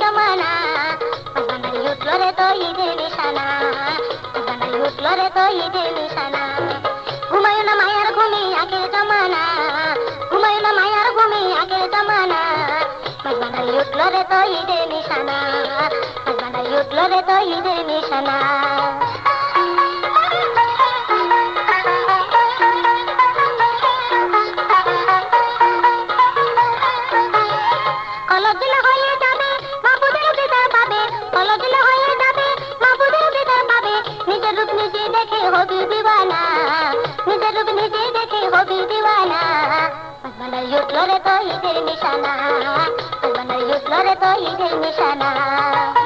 জমানা বাঙালি উঠল রে তো ঈদের নিশানা। বাঙালি উঠল রে তো ঈদের নিশানা। ঘুমায় না মায়ার ঘুমি আগের জমানা। ঘুমায় না মায়ার ঘুমি আগের জমানা। বাঙালি উঠল রে নিশানা। होगी दीवाना निज रूप निजे देखे होगी दीवाना मन युद्ध लड़े तो ही फिर निशाना मन युद्ध लड़े तो ही निशाना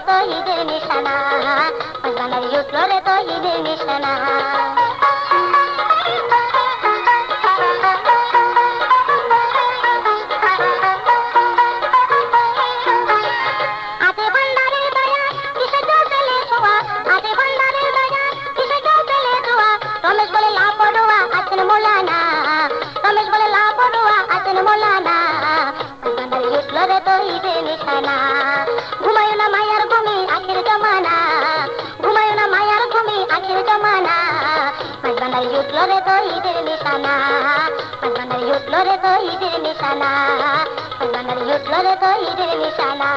তো ঈদের নিশানা বানাই উঠল রে তো ঈদের নিশানা। కి జమానా మధుబందర్ యూత్లో రేతో ఇదిరి నిశానా? మధుబందర్ యూత్లో రేతో ఇదిరి నిశానా? మధుబందర్ యూత్లో రేతో ఇదిరి నిశానా?